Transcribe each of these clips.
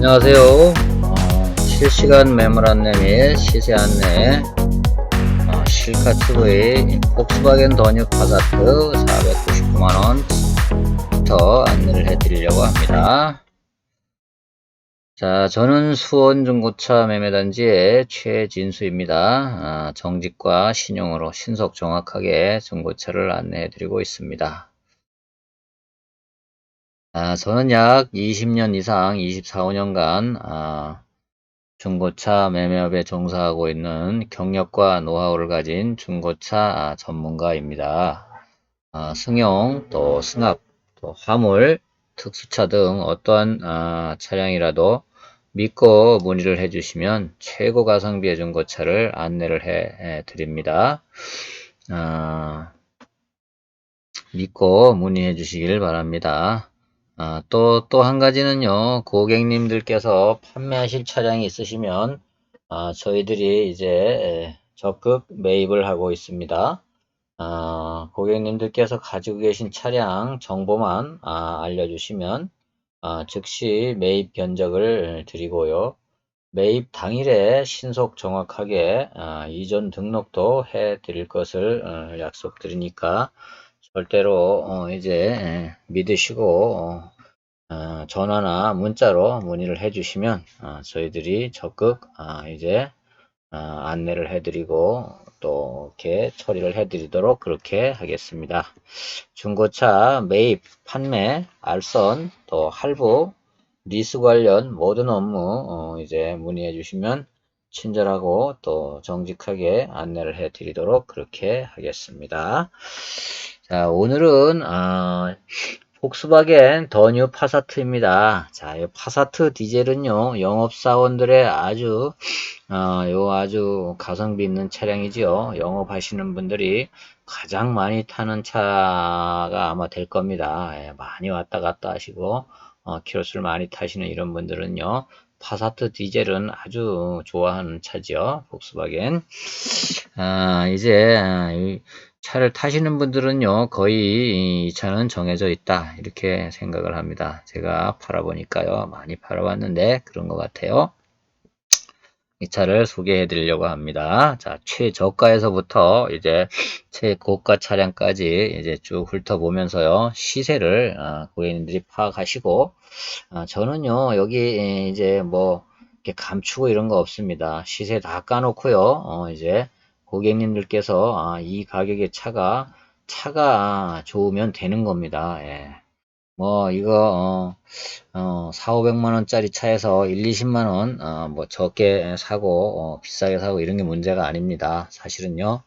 안녕하세요. 어, 실시간 매물 안내 및 시세 안내 어, 실카 TV 폭스바겐 더뉴 파사트 499만원부터 안내를 해드리려고 합니다. 자, 저는 수원 중고차 매매단지의 최진수입니다. 아, 정직과 신용으로 신속 정확하게 중고차를 안내해드리고 있습니다. 아, 저는 약 20년 이상, 24, 5년간 아, 중고차 매매업에 종사하고 있는 경력과 노하우를 가진 중고차 아, 전문가입니다. 아, 승용, 또 승합, 또 화물, 특수차 등 어떠한 아, 차량이라도 믿고 문의를 해주시면 최고 가성비의 중고차를 안내를 해, 해 드립니다. 아, 믿고 문의해 주시길 바랍니다. 아, 또, 또 한 가지는요, 고객님들께서 판매하실 차량이 있으시면, 아, 저희들이 이제 적극 매입을 하고 있습니다. 아, 고객님들께서 가지고 계신 차량 정보만 아, 알려주시면, 아, 즉시 매입 견적을 드리고요. 매입 당일에 신속 정확하게 아, 이전 등록도 해 드릴 것을 어, 약속드리니까 절대로 어, 이제 예, 믿으시고 어, 어, 전화나 문자로 문의를 해주시면 어, 저희들이 적극 아, 이제 어, 안내를 해드리고 또 이렇게 처리를 해드리도록 그렇게 하겠습니다. 중고차 매입, 판매, 알선, 또 할부, 리스 관련 모든 업무 어, 이제 문의해 주시면 친절하고 또 정직하게 안내를 해 드리도록 그렇게 하겠습니다. 자, 오늘은 어, 폭스바겐 더뉴 파사트입니다. 자, 이 파사트 디젤은요, 영업사원들의 아주, 어, 요 아주 가성비 있는 차량이지요. 영업하시는 분들이 가장 많이 타는 차가 아마 될 겁니다. 예, 많이 왔다 갔다 하시고, 어, 키로수를 많이 타시는 이런 분들은요, 파사트 디젤은 아주 좋아하는 차지요. 폭스바겐. 아, 이제, 차를 타시는 분들은요, 거의 이 차는 정해져 있다. 이렇게 생각을 합니다. 제가 팔아보니까요, 많이 팔아봤는데 그런 것 같아요. 이 차를 소개해 드리려고 합니다. 자, 최저가에서부터 이제 최고가 차량까지 이제 쭉 훑어보면서요, 시세를 아, 고객님들이 파악하시고, 아, 저는요, 여기 이제 뭐, 감추고 이런 거 없습니다. 시세 다 까놓고요, 어, 이제 고객님들께서 아, 이 가격의 차가 차가 좋으면 되는 겁니다. 예. 뭐 이거 어, 어, 4, 500만 원짜리 차에서 1, 20만 원, 어, 뭐 적게 사고 어, 비싸게 사고 이런 게 문제가 아닙니다. 사실은요.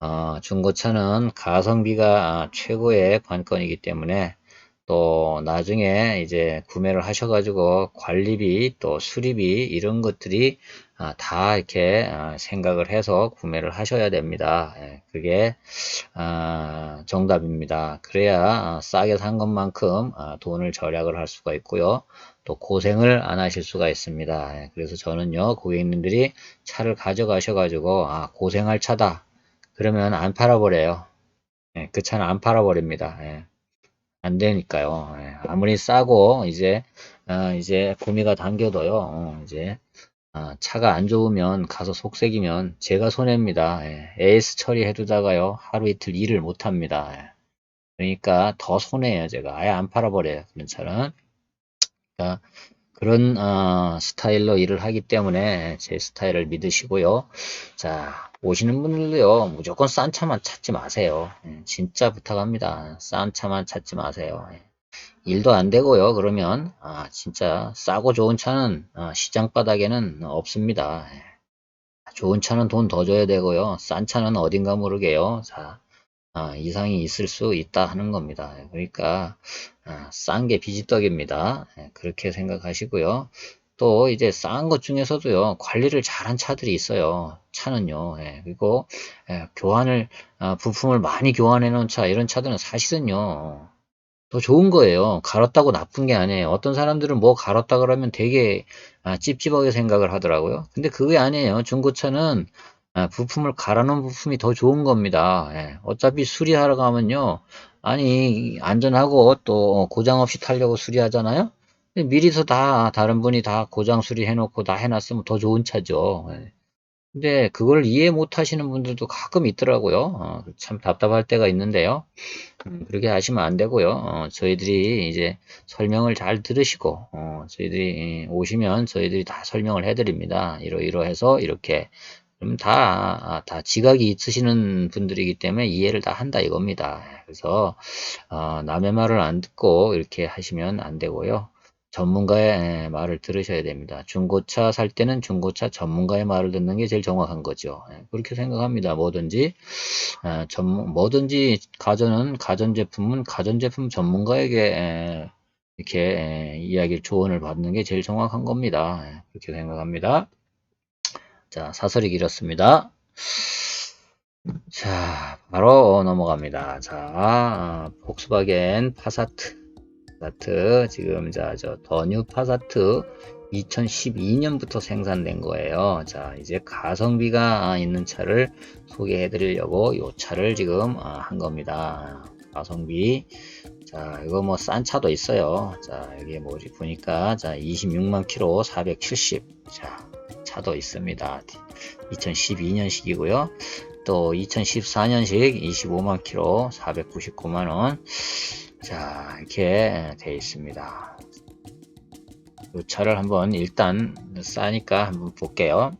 어, 중고차는 가성비가 최고의 관건이기 때문에 또 나중에 이제 구매를 하셔가지고 관리비 또 수리비 이런 것들이 아, 다 이렇게 아, 생각을 해서 구매를 하셔야 됩니다. 예, 그게 아, 정답입니다. 그래야 싸게 산 것만큼 돈을 절약을 할 수가 있고요. 또 고생을 안 하실 수가 있습니다. 예, 그래서 저는요 고객님들이 차를 가져가셔가지고 고생할 차다 그러면 안 팔아버려요. 예, 그 차는 안 팔아버립니다. 안 되니까요. 아무리 싸고 이제 이제 구미가 당겨도요. 어, 이제 아, 차가 안 좋으면 가서 속색이면 제가 손해입니다. 예. AS 처리해두다가요 하루 이틀 일을 못합니다. 예. 그러니까 더 손해예요 제가 아예 안 팔아버려요 그런 차는 그러니까 그런 어, 스타일로 일을 하기 때문에 제 스타일을 믿으시고요 자 오시는 분들도요 무조건 싼 차만 찾지 마세요 예. 진짜 부탁합니다 싼 차만 찾지 마세요 예. 일도 안 되고요. 그러면 아, 진짜 싸고 좋은 차는 아, 시장 바닥에는 없습니다. 예. 좋은 차는 돈 더 줘야 되고요. 싼 차는 어딘가 모르게요. 자, 아, 이상이 있을 수 있다 하는 겁니다. 예, 그러니까 아, 싼 게 비지떡입니다. 예, 그렇게 생각하시고요. 또 이제 싼 것 중에서도요 관리를 잘한 차들이 있어요 차는요 예, 그리고 예, 교환을 아, 부품을 많이 교환해 놓은 차 이런 차들은 사실은요 더 좋은 거예요. 갈았다고 나쁜 게 아니에요. 어떤 사람들은 뭐 갈았다 그러면 되게 아, 찝찝하게 생각을 하더라고요. 근데 그게 아니에요. 중고차는 아, 부품을 갈아놓은 부품이 더 좋은 겁니다. 예. 어차피 수리하러 가면요. 아니 안전하고 또 고장 없이 타려고 수리하잖아요. 미리서 다 다른 분이 다 고장 수리해 놓고 다 해놨으면 더 좋은 차죠. 예. 근데 그걸 이해 못 하시는 분들도 가끔 있더라고요. 어, 참 답답할 때가 있는데요. 음, 그렇게 하시면 안 되고요. 어, 저희들이 이제 설명을 잘 들으시고, 어, 저희들이 오시면 저희들이 다 설명을 해드립니다. 이러이러해서 이렇게. 그럼 다, 아, 다 지각이 있으시는 분들이기 때문에 이해를 다 한다 이겁니다. 그래서, 어, 남의 말을 안 듣고 이렇게 하시면 안 되고요. 전문가의 예, 말을 들으셔야 됩니다. 중고차 살 때는 중고차 전문가의 말을 듣는 게 제일 정확한 거죠. 예, 그렇게 생각합니다. 뭐든지 아, 전문 뭐든지 가전은 가전제품은 가전제품 전문가에게 예, 이렇게 예, 이야기를 조언을 받는 게 제일 정확한 겁니다. 예, 그렇게 생각합니다. 자 사설이 길었습니다. 자 바로 넘어갑니다. 자 아, 복스바겐 파사트 파사트 지금 자저 더뉴 파사트 2012년부터 생산된 거예요. 자 이제 가성비가 있는 차를 소개해 드리려고 이 차를 지금 아, 한 겁니다. 가성비 자 이거 뭐 싼 차도 있어요. 자 여기 뭐지 보니까 자 26만 킬로 470자 차도 있습니다. 2012년식이고요. 또 2014년식 25만 킬로 499만 원. 자, 이렇게 되어 있습니다. 이 차를 한번 일단 싸니까 한번 볼게요.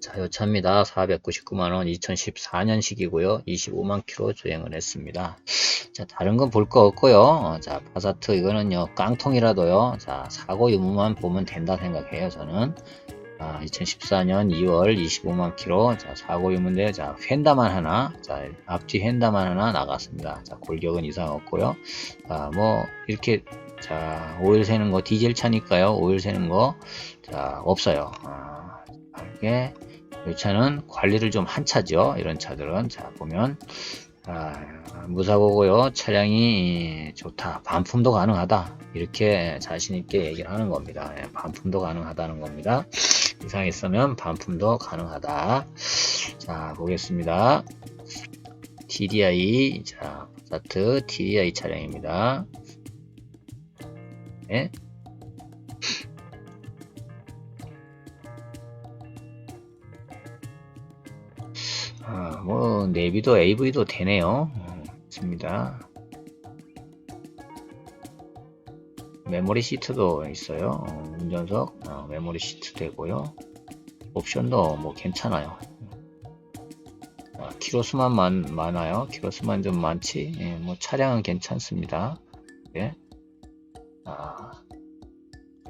자, 이 차입니다. 499만원 2014년식이고요. 25만 킬로 주행을 했습니다. 자, 다른 건 볼 거 없고요. 자, 파사트 이거는요, 깡통이라도요. 자, 사고 유무만 보면 된다 생각해요, 저는. 아, 2014년 2월 25만 킬로 자, 사고 유무인데요. 자, 휀다만 하나, 자, 앞뒤 휀다만 하나 나갔습니다. 자, 골격은 이상 없고요. 자, 뭐 이렇게 자, 오일 새는 거 디젤 차니까요. 오일 새는 거 자, 없어요. 아, 이게 이 차는 관리를 좀 한 차죠. 이런 차들은 자, 보면 아, 무사고고요. 차량이 좋다. 반품도 가능하다. 이렇게 자신있게 얘기를 하는 겁니다. 예, 반품도 가능하다는 겁니다. 이상했으면 반품도 가능하다. 자, 보겠습니다. TDI, 자, 파사트 TDI 차량입니다. 네. 아, 뭐, 내비도 AV도 되네요. 있습니다. 메모리 시트도 있어요. 어, 운전석 어, 메모리 시트 되고요. 옵션도 뭐 괜찮아요. 아, 키로수만 많, 많아요. 키로수만 좀 많지. 예, 뭐 차량은 괜찮습니다. 예. 아,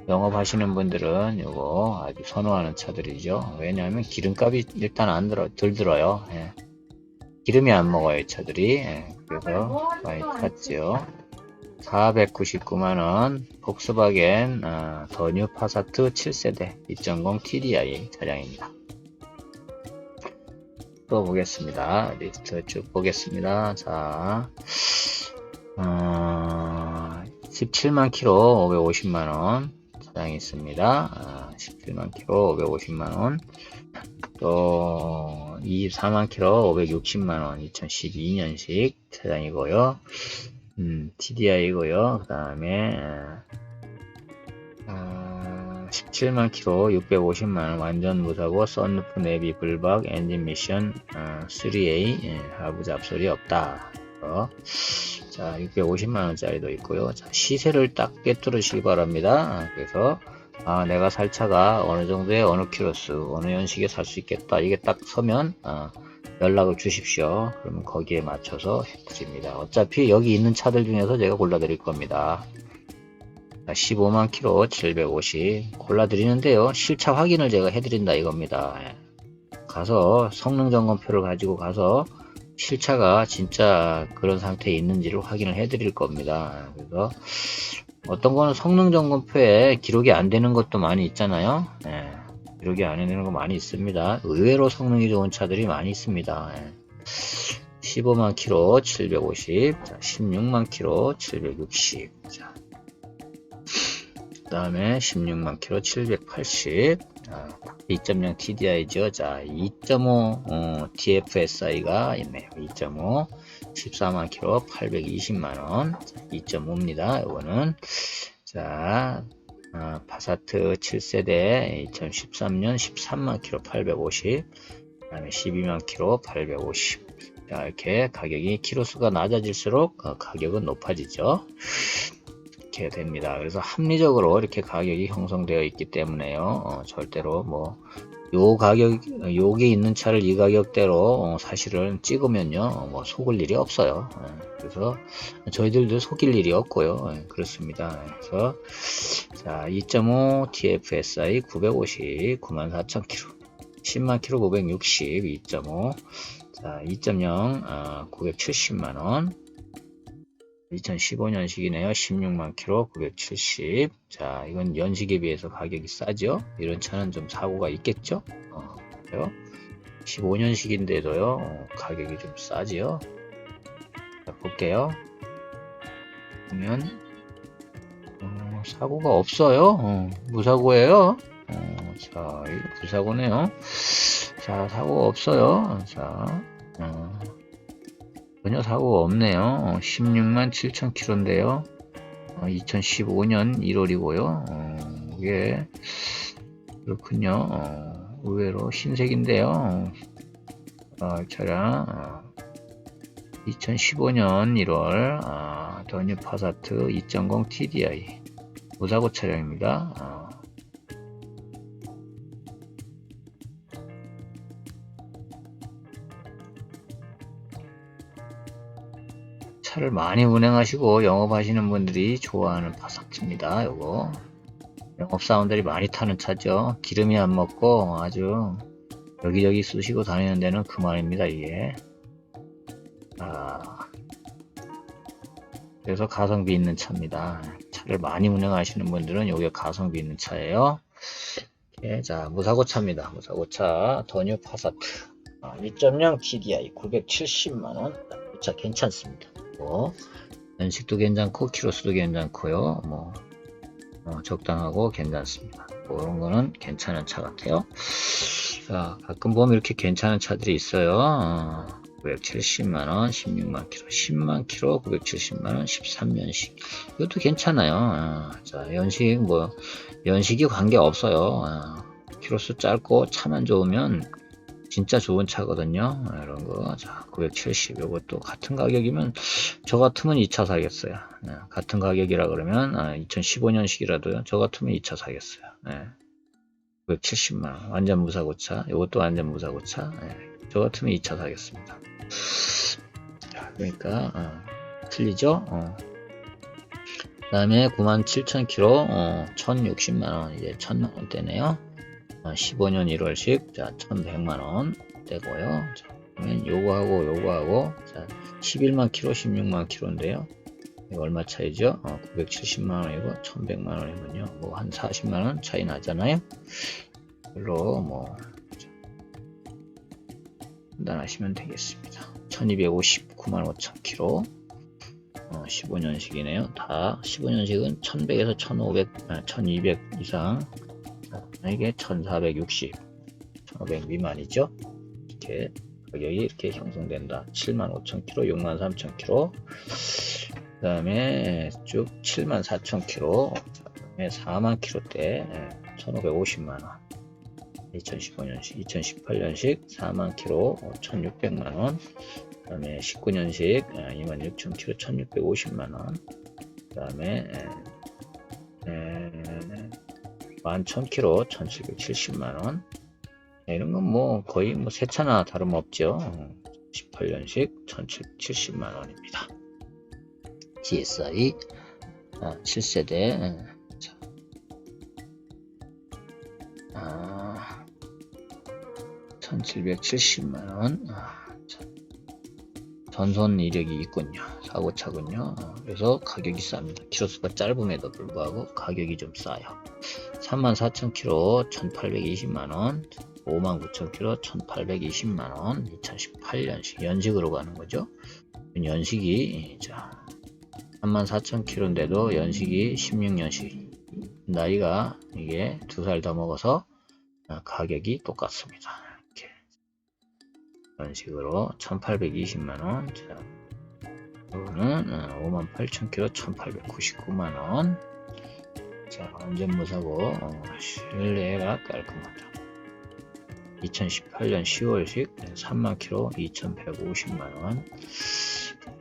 영업하시는 분들은 이거 아주 선호하는 차들이죠. 왜냐하면 기름값이 일단 안 들어, 덜 들어요. 예. 기름이 안 먹어요, 이 차들이. 예. 그래서 많이 탔죠. 499만원 복스바겐 어, 더뉴 파사트 7세대 2.0 TDI 차량입니다. 또 보겠습니다. 리스트 쭉 보겠습니다. 자, 어, 17만 킬로 550만원 차량이 있습니다. 어, 17만 킬로 550만원 또 24만 킬로 560만원 2012년식 차량이고요. 음, TDI고요. 그 다음에 어, 17만 킬로 650만원 완전 무사고 썬루프 내비 불박 엔진 미션 어, 3A 예, 하부 잡소리 없다. 어, 자 650만원짜리도 있고요. 자, 시세를 딱 꿰뚫으시기 바랍니다. 그래서 아, 내가 살 차가 어느 정도의 어느 키로수 어느 연식에 살 수 있겠다. 이게 딱 서면 어, 연락을 주십시오. 그러면 거기에 맞춰서 해드립니다. 어차피 여기 있는 차들 중에서 제가 골라드릴 겁니다. 15만 킬로 750 골라드리는데요. 실차 확인을 제가 해드린다 이겁니다. 예. 가서 성능 점검표를 가지고 가서 실차가 진짜 그런 상태에 있는지를 확인을 해드릴 겁니다. 그래서 어떤 거는 성능 점검표에 기록이 안 되는 것도 많이 있잖아요. 예. 기록이 안 되는 거 많이 있습니다. 의외로 성능이 좋은 차들이 많이 있습니다. 15만 킬로 750, 자, 16만 킬로 760, 자, 그 다음에 16만 킬로 780, 자, 2.0 TDI죠. 자, 2.5 어, TFSI가 있네요. 2.5, 14만 킬로 820만 원, 2.5입니다. 이거는 자, 아, 파사트 7세대 2013년 13만 킬로 850, 그 다음에 12만 킬로 850. 자, 이렇게 가격이 키로수가 낮아질수록 어, 가격은 높아지죠. 이렇게 됩니다. 그래서 합리적으로 이렇게 가격이 형성되어 있기 때문에요. 어, 절대로 뭐, 요 가격, 요게 있는 차를 이 가격대로 어, 사실은 찍으면요, 어, 뭐 속을 일이 없어요. 예, 그래서 저희들도 속일 일이 없고요. 예, 그렇습니다. 그래서 자, 2.5 TFSI 950 94,000km, 10만 킬로 560, 2.5, 자, 2.0 아, 970만 원. 2015년식이네요. 16만 킬로 970. 자, 이건 연식에 비해서 가격이 싸죠. 이런 차는 좀 사고가 있겠죠. 어, 그래요. 15년식인데도요. 어, 가격이 좀 싸지요. 자, 볼게요. 보면 어, 사고가 없어요. 어, 무사고예요. 어, 자, 이거 무사고네요. 자, 사고가 없어요. 자, 어. 전혀 사고가 없네요. 어, 16만 7천 킬로인데요. 2015년 1월이고요. 어, 이게 그렇군요. 어, 의외로 흰색인데요. 어, 차량 어, 2015년 1월 아, 더뉴 파사트 2.0 TDI 무사고 차량입니다. 어, 차를 많이 운행하시고 영업하시는 분들이 좋아하는 파사트입니다. 요거 영업사원들이 많이 타는 차죠. 기름이 안 먹고 아주 여기저기 쑤시고 다니는 데는 그만입니다. 이게 아, 그래서 가성비 있는 차입니다. 차를 많이 운행하시는 분들은 요게 가성비 있는 차예요. 예, 자 무사고 차입니다. 무사고 차 더뉴 파사트 아, 2.0 TDI 970만원 이차 괜찮습니다. 뭐 연식도 괜찮고 키로수도 괜찮고요. 뭐 어, 적당하고 괜찮습니다. 그런 거는 괜찮은 차 같아요. 자, 가끔 보면 이렇게 괜찮은 차들이 있어요. 어, 970만원, 16만 킬로, 10만 킬로, 970만원, 13년식. 이것도 괜찮아요. 어, 자, 연식, 뭐, 연식이 관계 없어요. 어, 키로수 짧고 차만 좋으면 진짜 좋은 차거든요. 이런 거. 자, 970. 이것도 같은 가격이면 저 같으면 2차 사겠어요. 네, 같은 가격이라 그러면 아, 2015년식이라도요. 저 같으면 2차 사겠어요. 네. 970만원. 완전 무사고차. 이것도 완전 무사고차. 네, 저 같으면 2차 사겠습니다. 자, 그러니까 어, 틀리죠? 어. 그 다음에 97,000km 어, 1,060만원 이제 1,000만원대네요. 15년 1월식 자 1100만원 되고요. 자, 그러면 요거하고 요거하고 자 11만 킬로 16만 킬로인데요. 이거 얼마 차이죠? 어, 970만원이고 1100만원이면요. 뭐 한 40만원 차이 나잖아요. 별로 뭐 판단하시면 되겠습니다. 1259만 5천 킬로. 어, 15년식이네요. 다 15년식은 1100에서 1500 아, 1200 이상 이게 1460 1500 미만이죠? 이렇게 가격이 이렇게 형성된다. 75,000km 63,000km 그 다음에 쭉 74,000km 그 다음에 4만 km대 1,550만원. 2015년식 2018년식 4만 km 1,600만 원. 그 다음에 19년식 26,000km 1,650만 원. 그 다음에 11,000km 1,770만원. 이런 건 뭐 거의 뭐 새 차나 다름없죠. 18년식 1,770만원입니다. GSI 아, 7세대 자. 아, 1770만원. 아, 전선 이력이 있군요. 사고차군요. 그래서 가격이 쌉니다. 키로수가 짧음에도 불구하고 가격이 좀 싸요 34,000km 1820만원 59,000km 1820만원 2018년식 연식으로 가는 거죠. 연식이 자 34,000km인데도 연식이 16년식. 나이가 이게 두 살 더 먹어서 가격이 똑같습니다. 이렇게. 연식으로 1820만원 자, 이거는 58,000km 1899만원 자, 완전 무사고 어, 실내가 깔끔하다. 2018년 10월식 3만 킬로 2,150만 원.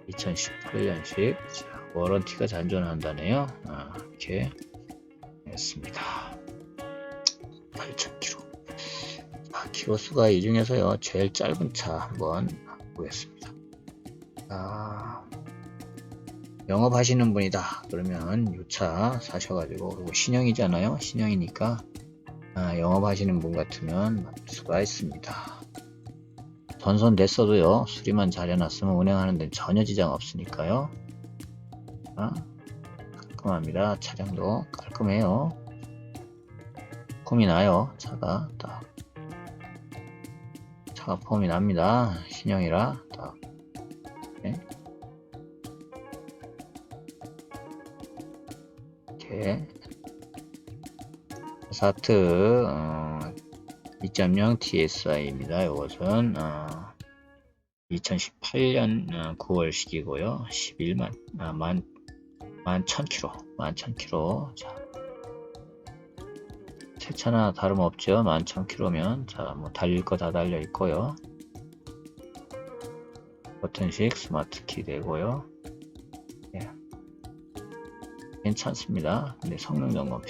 2018년식 워런티가 잔존한다네요. 아, 이렇게 했습니다. 8,000km. 아, 키로 수가 이 중에서요 제일 짧은 차 한번 보겠습니다. 아, 영업하시는 분이다. 그러면 이차 사셔가지고 그리고 신형이잖아요. 신형이니까 아, 영업하시는 분 같으면 맡을 수가 있습니다. 전선 냈어도요 수리만 잘 해놨으면 운행하는 데는 전혀 지장 없으니까요. 아, 깔끔합니다. 차량도 깔끔해요. 폼이 나요. 차가 딱 차가 폼이 납니다. 신형이라 딱 이렇게 사트 어, 2.0 TSI입니다. 이것은 어, 2018년 어, 9월식이고요. 11만 아, 만, 만 1000km 만 1000km 자, 새 차나 다름없죠. 만 1000km면 자, 뭐 달릴 거 다 달려 있고요. 버튼식 스마트 키 되고요. 예. 괜찮습니다. 근데 성능 점검표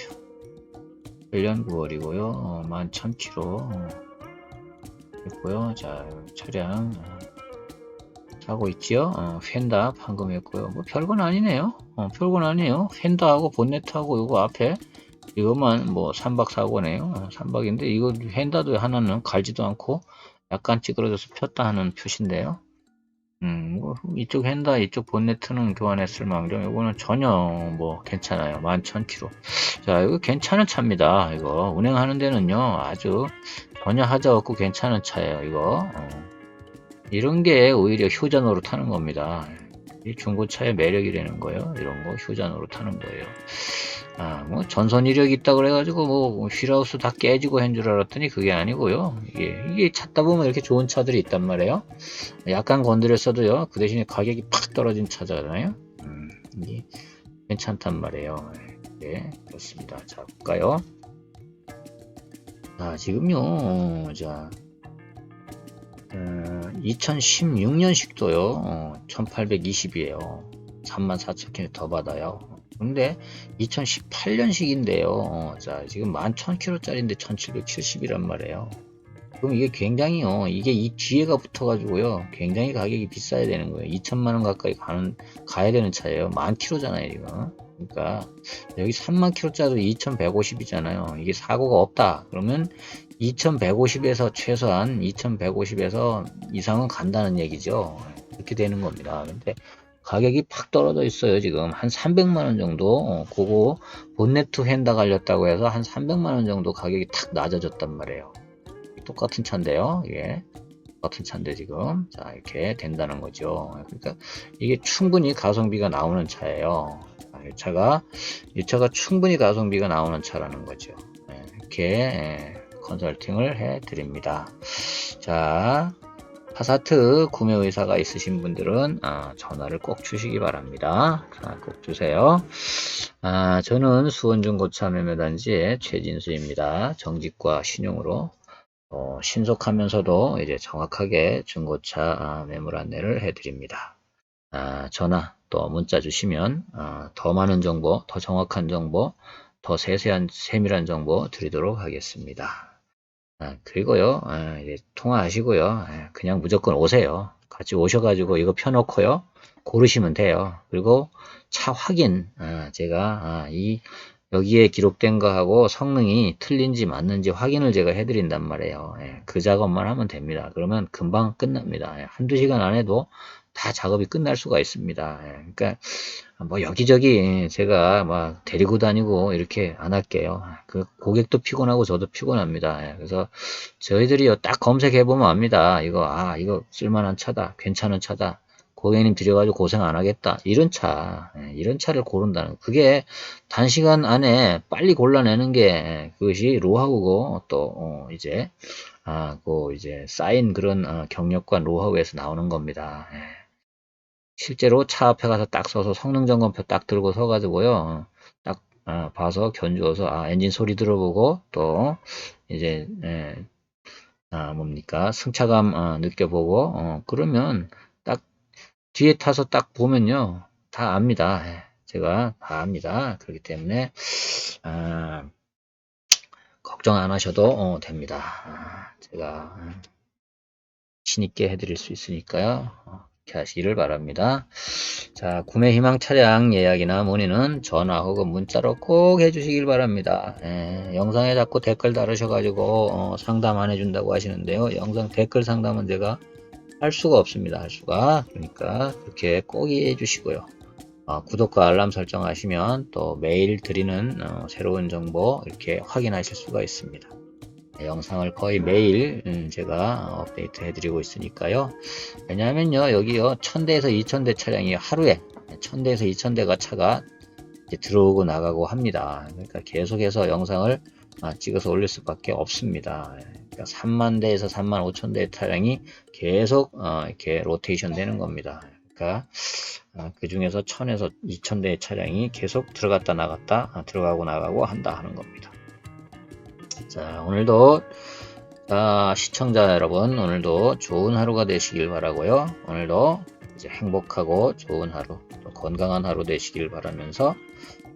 1년 9월이고요. 어, 11,000km 어, 있고요. 자, 차량 어, 하고 있지요. 어, 펜다 방금 했고요. 뭐 별건 아니네요. 어, 별건 아니에요. 펜다하고 본네트하고 이거 앞에 이것만 뭐 3박 사고네요. 어, 3박인데 이거 펜다도 하나는 갈지도 않고 약간 찌그러져서 폈다 하는 표시인데요. 음, 뭐 이쪽 핸다, 이쪽 본네트는 교환했을 망정, 이거는 전혀 뭐 괜찮아요. 11,000km. 자, 이거 괜찮은 차입니다. 이거 운행하는 데는요, 아주 전혀 하자 없고 괜찮은 차예요. 이거 어. 이런 게 오히려 휴전으로 타는 겁니다. 이 중고차의 매력이라는 거예요. 이런 거 휴전으로 타는 거예요. 아, 뭐 전선 이력이 있다 그래가지고 뭐 휠하우스 다 깨지고 한 줄 알았더니 그게 아니고요. 이게 이게 찾다 보면 이렇게 좋은 차들이 있단 말이에요. 약간 건드렸어도요. 그 대신에 가격이 팍 떨어진 차잖아요. 음, 이게 괜찮단 말이에요. 네, 그렇습니다. 자, 볼까요? 자, 지금요. 자, 어, 2016년식도요. 어, 1820이에요. 34,000km 더 받아요. 근데 2018년식인데요. 어, 자, 지금 11,000km짜리인데 1770이란 말이에요. 그럼 이게 굉장히요. 이게 이 뒤에가 붙어가지고요. 굉장히 가격이 비싸야 되는 거예요. 2천만 원 가까이 가는, 가야 되는 차예요. 만 킬로잖아요, 이거. 그러니까 여기 3만 킬로짜리 2150이잖아요. 이게 사고가 없다. 그러면 2150에서 최소한 2150에서 이상은 간다는 얘기죠. 이렇게 되는 겁니다. 근데 가격이 팍 떨어져 있어요. 지금 한 300만원 정도 어, 그거 본네트 휀다 갈렸다고 해서 한 300만원 정도 가격이 탁 낮아졌단 말이에요. 똑같은 차인데요. 예. 똑같은 차인데 지금 자 이렇게 된다는 거죠. 그러니까 이게 충분히 가성비가 나오는 차예요. 이 차가 이 차가 충분히 가성비가 나오는 차라는 거죠. 예, 이렇게 예, 컨설팅을 해 드립니다. 자 파사트 구매 의사가 있으신 분들은 아, 전화를 꼭 주시기 바랍니다. 아, 꼭 주세요. 아, 저는 수원중 고차 매매단지의 최진수입니다. 정직과 신용으로 어, 신속하면서도 이제 정확하게 중고차 아, 매물 안내를 해드립니다. 아, 전화 또 문자 주시면 아, 더 많은 정보, 더 정확한 정보, 더 세세한 세밀한 정보 드리도록 하겠습니다. 아, 그리고요, 아, 이제 통화하시고요, 아, 그냥 무조건 오세요. 같이 오셔가지고 이거 펴놓고요, 고르시면 돼요. 그리고 차 확인, 아, 제가 아, 이 여기에 기록된 거하고 성능이 틀린지 맞는지 확인을 제가 해드린단 말이에요. 예, 그 작업만 하면 됩니다. 그러면 금방 끝납니다. 예, 한두 시간 안에도 다 작업이 끝날 수가 있습니다. 예, 그러니까 뭐 여기저기 제가 막 데리고 다니고 이렇게 안 할게요. 그 고객도 피곤하고 저도 피곤합니다. 예, 그래서 저희들이 딱 검색해 보면 압니다. 이거 아 이거 쓸만한 차다, 괜찮은 차다. 고객님 들여가지고 고생 안 하겠다. 이런 차, 예, 이런 차를 고른다는, 그게 단시간 안에 빨리 골라내는 게 그것이 로하우고 또, 어, 이제, 아, 그 이제 쌓인 그런 어, 경력과 노하우에서 나오는 겁니다. 예. 실제로 차 앞에 가서 딱 서서 성능 점검표 딱 들고 서가지고요. 딱 아, 봐서 견주어서 아, 엔진 소리 들어보고 또 이제 예, 아, 뭡니까 승차감 어, 느껴보고 어, 그러면 딱 뒤에 타서 딱 보면요 다 압니다. 예, 제가 다 압니다. 그렇기 때문에 아, 걱정 안 하셔도 어, 됩니다. 아, 제가 음, 신있게 해드릴 수 있으니까요. 어, 그렇게 하시기를 바랍니다. 자, 구매 희망 차량 예약이나 문의는 전화 혹은 문자로 꼭 해주시길 바랍니다. 예, 영상에 자꾸 댓글 달으셔가지고 어, 상담 안 해준다고 하시는데요. 영상 댓글 상담은 제가 할 수가 없습니다. 할 수가. 그러니까 그렇게 꼭 이해해 주시고요. 어, 구독과 알람 설정 하시면 또 매일 드리는 어, 새로운 정보 이렇게 확인하실 수가 있습니다. 네, 영상을 거의 매일 음, 제가 업데이트 해드리고 있으니까요. 왜냐하면요 여기요 1000대에서 2000대 차량이 하루에 1000대에서 2000대가 차가 들어오고 나가고 합니다. 그러니까 계속해서 영상을 아, 찍어서 올릴 수밖에 없습니다. 그러니까 3만 대에서 3만 5천 대의 차량이 계속 어, 이렇게 로테이션 되는 겁니다. 그러니까 아, 그 중에서 1000에서 2000대의 차량이 계속 들어갔다 나갔다 아, 들어가고 나가고 한다 하는 겁니다. 자 오늘도 자, 시청자 여러분 오늘도 좋은 하루가 되시길 바라고요. 오늘도 이제 행복하고 좋은 하루, 또 건강한 하루 되시길 바라면서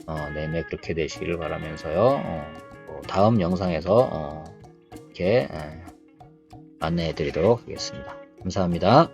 어, 내내 그렇게 되시기를 바라면서요. 어, 또 다음 영상에서 어, 이렇게 에, 안내해 드리도록 하겠습니다. 감사합니다.